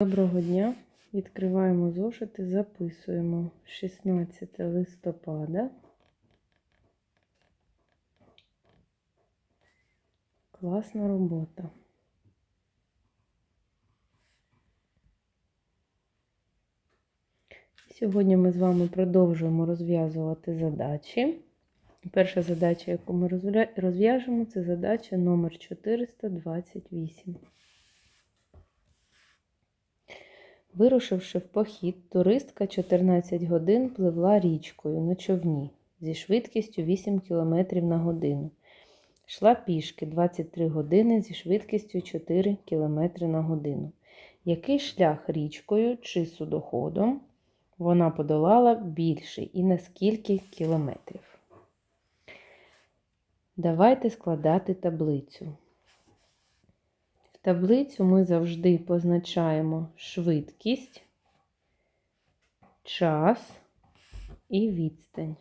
Доброго дня! Відкриваємо зошити, записуємо 16 листопада. Класна робота. Сьогодні ми з вами продовжуємо розв'язувати задачі. Перша задача, яку ми розв'яжемо, це задача номер 428. Вирушивши в похід, туристка 14 годин пливла річкою на човні зі швидкістю 8 км на годину. Йшла пішки 23 години зі швидкістю 4 км на годину. Який шлях річкою чи судоходом вона подолала більший і на скільки кілометрів? Давайте складати таблицю. Таблицю ми завжди позначаємо швидкість, час і відстань.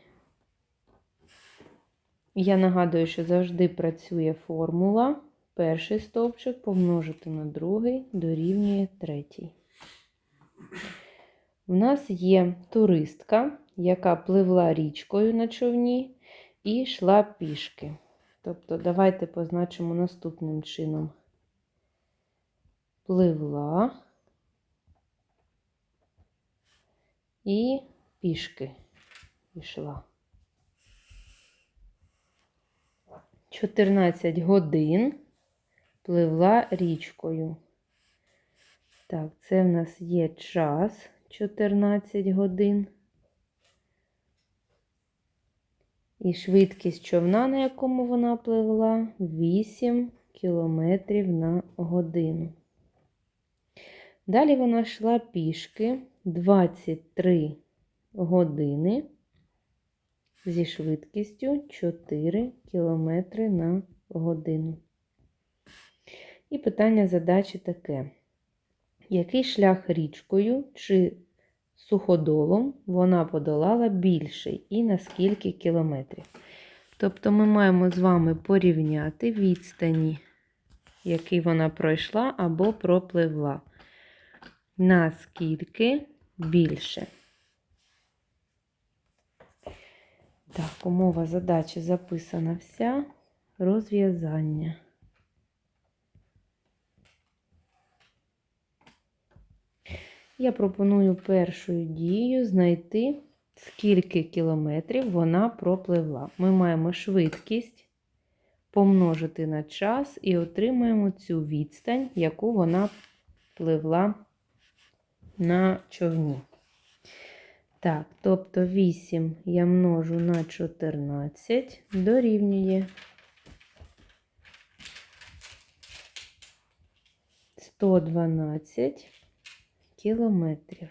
Я нагадую, що завжди працює формула. Перший стовпчик помножити на другий дорівнює третій. У нас є туристка, яка пливла річкою на човні і йшла пішки. Тобто, давайте позначимо наступним чином пливла і пішки йшла. 14 годин пливла річкою. Так, це в нас є час 14 годин. І швидкість човна, на якому вона пливла, 8 кілометрів на годину. Далі вона йшла пішки 23 години зі швидкістю 4 км на годину. І питання задачі таке: який шлях річкою чи суходолом вона подолала більший і на скільки кілометрів? Тобто ми маємо з вами порівняти відстані, які вона пройшла або пропливла наскільки більше. Так, умова задачі записана вся. Розв'язання. Я пропоную першою дією знайти, скільки кілометрів вона пропливла. Ми маємо швидкість помножити на час і отримаємо цю відстань, яку вона пливла на човні. Так, тобто 8 я множу на 14 дорівнює 112 кілометрів.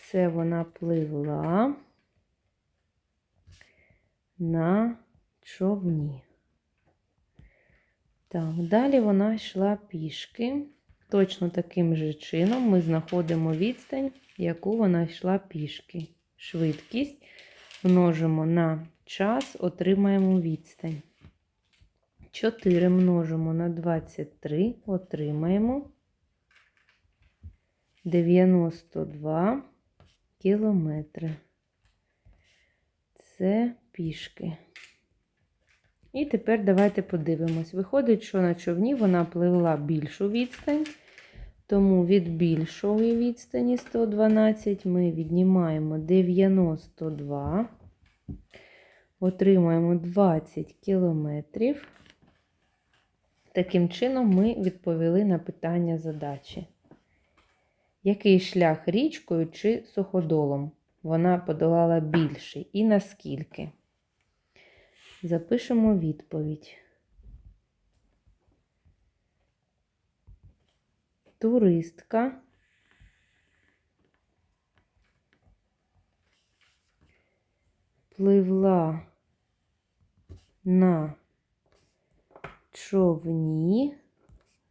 Це вона пливла на човні. Так, далі вона йшла пішки. Точно таким же чином ми знаходимо відстань, яку вона йшла пішки. Швидкість множимо на час, отримаємо відстань. 4 множимо на 23, отримаємо 92 кілометри. Це пішки. І тепер давайте подивимось. Виходить, що на човні вона пливла більшу відстань. Тому від більшої відстані 112 ми віднімаємо 92, отримаємо 20 кілометрів. Таким чином, ми відповіли на питання задачі. Який шлях річкою чи суходолом вона подолала більший і наскільки? Запишемо відповідь. Туристка пливла на човні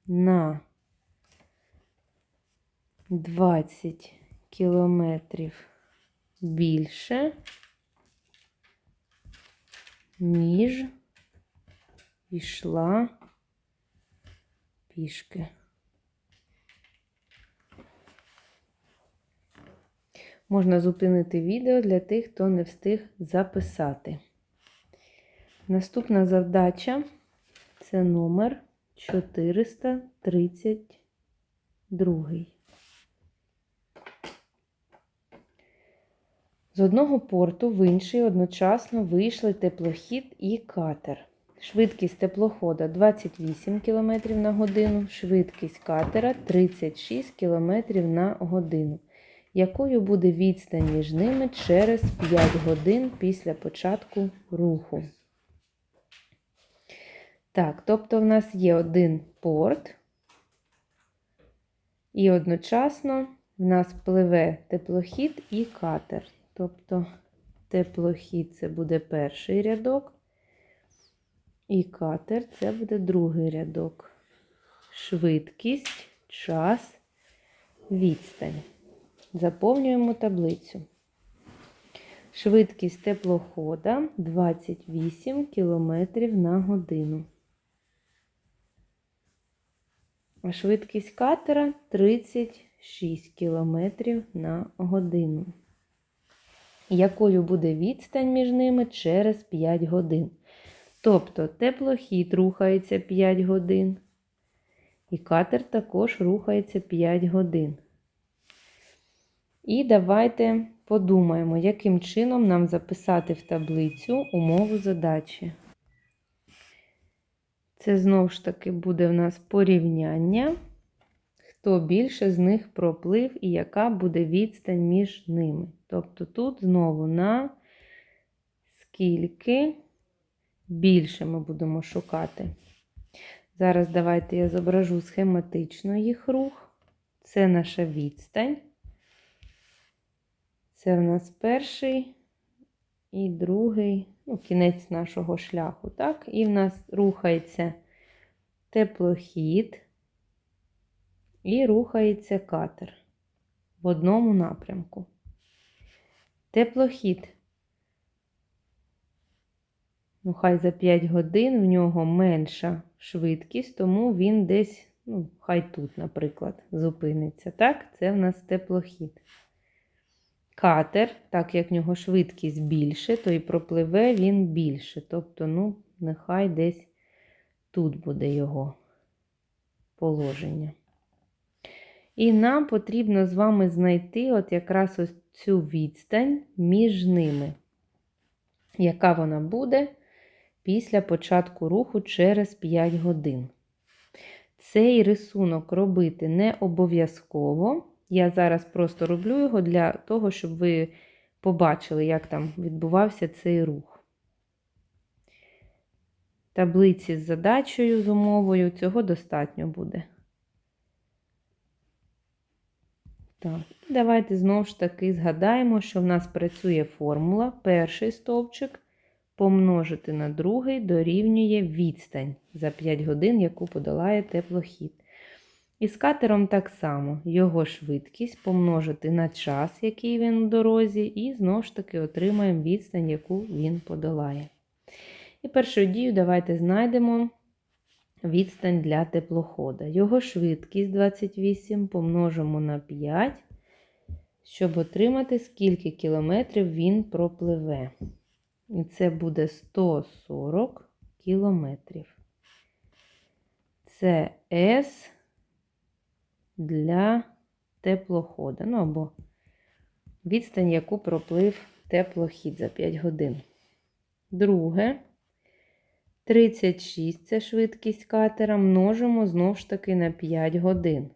на 20 кілометрів більше, ніж йшла пішки. Можна зупинити відео для тих, хто не встиг записати. Наступна завдача це номер 432. З одного порту в інший одночасно вийшли теплохід і катер. Швидкість теплохода 28 км на годину, швидкість катера 36 км на годину. Якою буде відстань між ними через 5 годин після початку руху? Так, тобто в нас є один порт, і одночасно в нас пливе теплохід і катер. Тобто теплохід це буде перший рядок, і катер це буде другий рядок. Швидкість, час, відстань. Заповнюємо таблицю. Швидкість теплохода 28 км на годину. А швидкість катера 36 км на годину. Якою буде відстань між ними через 5 годин? Тобто теплохід рухається 5 годин, і катер також рухається 5 годин. І давайте подумаємо, яким чином нам записати в таблицю умову задачі. Це знову ж таки буде в нас порівняння, хто більше з них проплив і яка буде відстань між ними. Тобто тут знову на скільки більше ми будемо шукати. Зараз давайте я зображу схематично їх рух. Це наша відстань. Це в нас перший і другий, ну, кінець нашого шляху. так? І в нас рухається теплохід і рухається катер в одному напрямку. Теплохід. Ну, хай за 5 годин в нього менша швидкість, тому він десь, ну, хай тут, наприклад, зупиниться. Так, це в нас теплохід. Катер, так як в нього швидкість більше, то і пропливе він більше. Тобто, ну, нехай десь тут буде його положення. І нам потрібно з вами знайти от якраз ось цю відстань між ними, яка вона буде після початку руху через 5 годин. Цей рисунок робити не обов'язково. Я зараз просто роблю його для того, щоб ви побачили, як там відбувався цей рух. Таблиці з задачею, з умовою, цього достатньо буде. Так, давайте знову ж таки згадаємо, що в нас працює формула. Перший стовпчик помножити на другий дорівнює відстань за 5 годин, яку подолає теплохід. І з катером так само його швидкість помножити на час, який він у дорозі, і знову ж таки отримаємо відстань, яку він подолає. І першою дією давайте знайдемо відстань для теплохода. Його швидкість 28 помножимо на 5, щоб отримати, скільки кілометрів він пропливе. І це буде 140 кілометрів. Це S для теплохода. Ну або відстань, яку проплив теплохід за 5 годин. Друге. 36 це швидкість катера, множимо знову ж таки на 5 годин.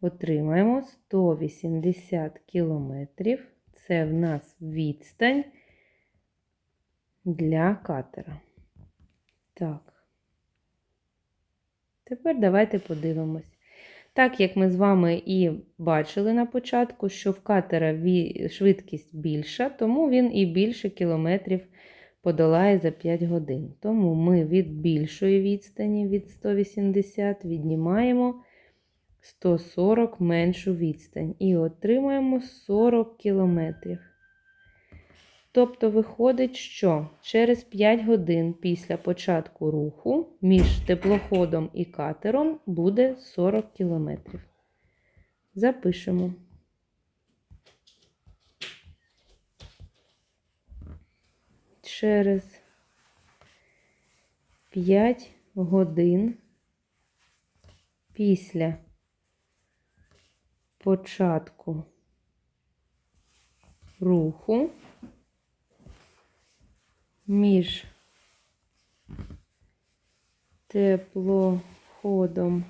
Отримаємо 180 кілометрів. Це в нас відстань для катера. Так. Тепер давайте подивимось. Так як ми з вами і бачили на початку, що в катера швидкість більша, тому він і більше кілометрів подолає за 5 годин. Тому ми від більшої відстані від 180 віднімаємо 140 меншу відстань і отримаємо 40 кілометрів. Тобто виходить, що через 5 годин після початку руху між теплоходом і катером буде 40 км. Запишемо. Через 5 годин після початку руху між теплоходом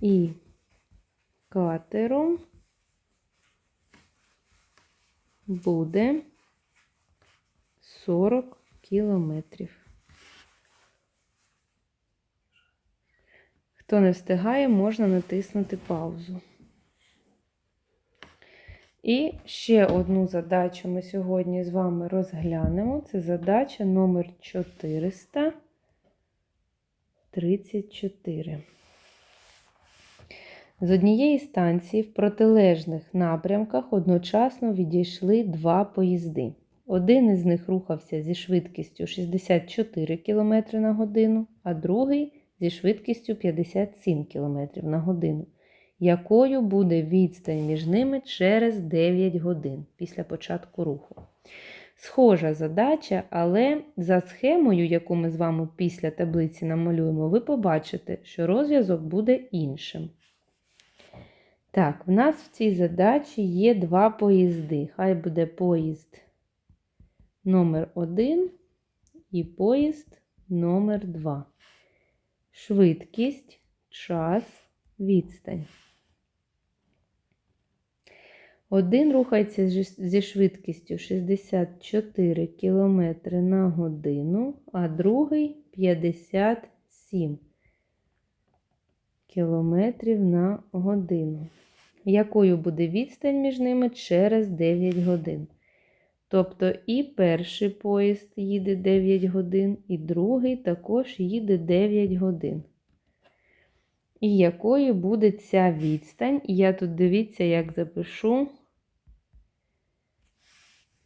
і катером буде 40 кілометрів. Хто не встигає, можна натиснути паузу. І ще одну задачу ми сьогодні з вами розглянемо. Це задача номер 434. З однієї станції в протилежних напрямках одночасно відійшли два поїзди. Один із них рухався зі швидкістю 64 км на годину, а другий зі швидкістю 57 км на годину. Якою буде відстань між ними через 9 годин після початку руху? Схожа задача, але за схемою, яку ми з вами після таблиці намалюємо, ви побачите, що розв'язок буде іншим. Так, в нас в цій задачі є два поїзди. Хай буде поїзд номер 1 і поїзд номер 2 Швидкість, час, відстань. Один рухається зі швидкістю 64 км на годину, а другий 57 км на годину. Якою буде відстань між ними через 9 годин? Тобто і перший поїзд їде 9 годин, і другий також їде 9 годин. І якою буде ця відстань? І я тут дивіться, як запишу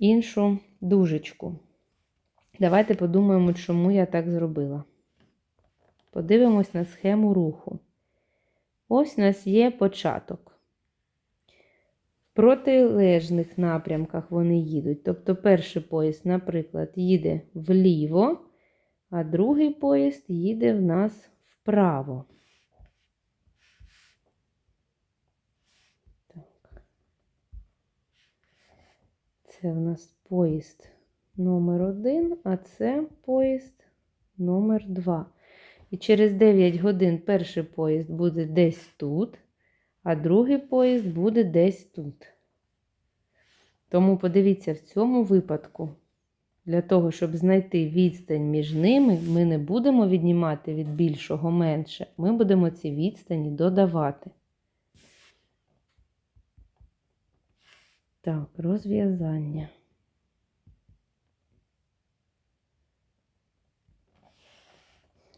іншу дужечку. Давайте подумаємо, чому я так зробила. Подивимось на схему руху. Ось у нас є початок. В протилежних напрямках вони їдуть. Тобто перший поїзд, наприклад, їде вліво, а другий поїзд їде в нас вправо. Це в нас поїзд номер один, а це поїзд номер два. І через 9 годин перший поїзд буде десь тут, а другий поїзд буде десь тут. Тому подивіться, в цьому випадку, для того, щоб знайти відстань між ними, ми не будемо віднімати від більшого менше, ми будемо ці відстані додавати. Так, розв'язання.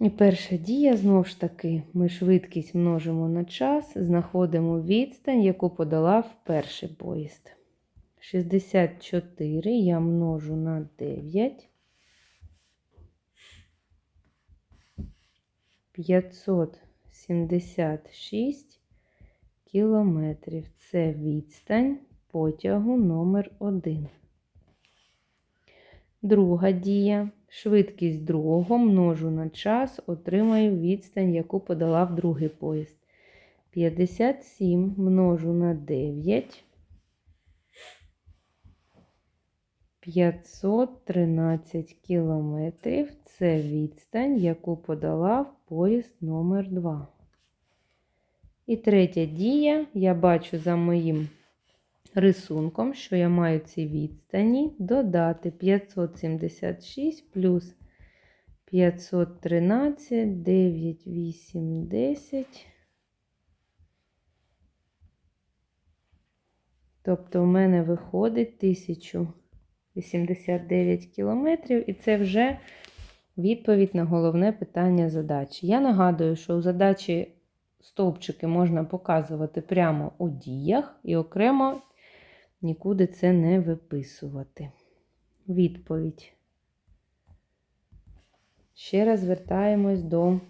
І перша дія, знову ж таки, ми швидкість множимо на час, знаходимо відстань, яку подала в перший поїзд. 64 я множу на 9. 576 кілометрів. Це відстань потягу номер 1. Друга дія. Швидкість другого множу на час, отримаю відстань, яку подала в другий поїзд. 57 множу на 9. 513 кілометрів це відстань, яку подала в поїзд номер 2. І третя дія, я бачу за моїм рисунком, що я маю ці відстані додати 576 плюс 513, 9, 8, 10. Тобто у мене виходить 1089 кілометрів, і це вже відповідь на головне питання задачі. Я нагадую, що у задачі стовпчики можна показувати прямо у діях і окремо нікуди це не виписувати. Відповідь. Ще раз звертаємось до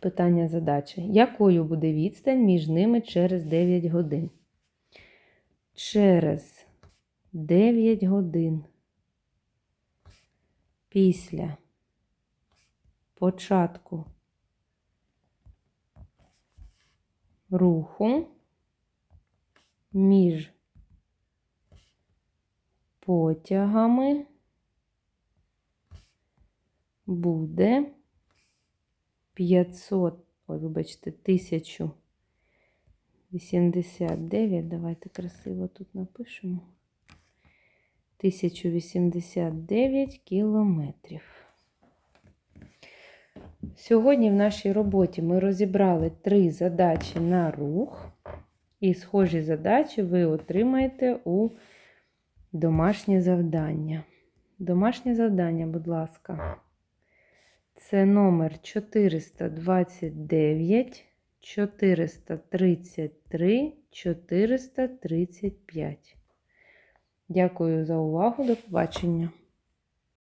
питання задачі. Якою буде відстань між ними через 9 годин? Через 9 годин після початку руху між потягами буде 500, ой, вибачте, 1089. Давайте красиво тут напишемо. 1089 кілометрів. Сьогодні в нашій роботі ми розібрали три задачі на рух. І схожі задачі ви отримаєте у домашнє завдання. Домашнє завдання, будь ласка. Це номер 429, 433, 435. Дякую за увагу. До побачення.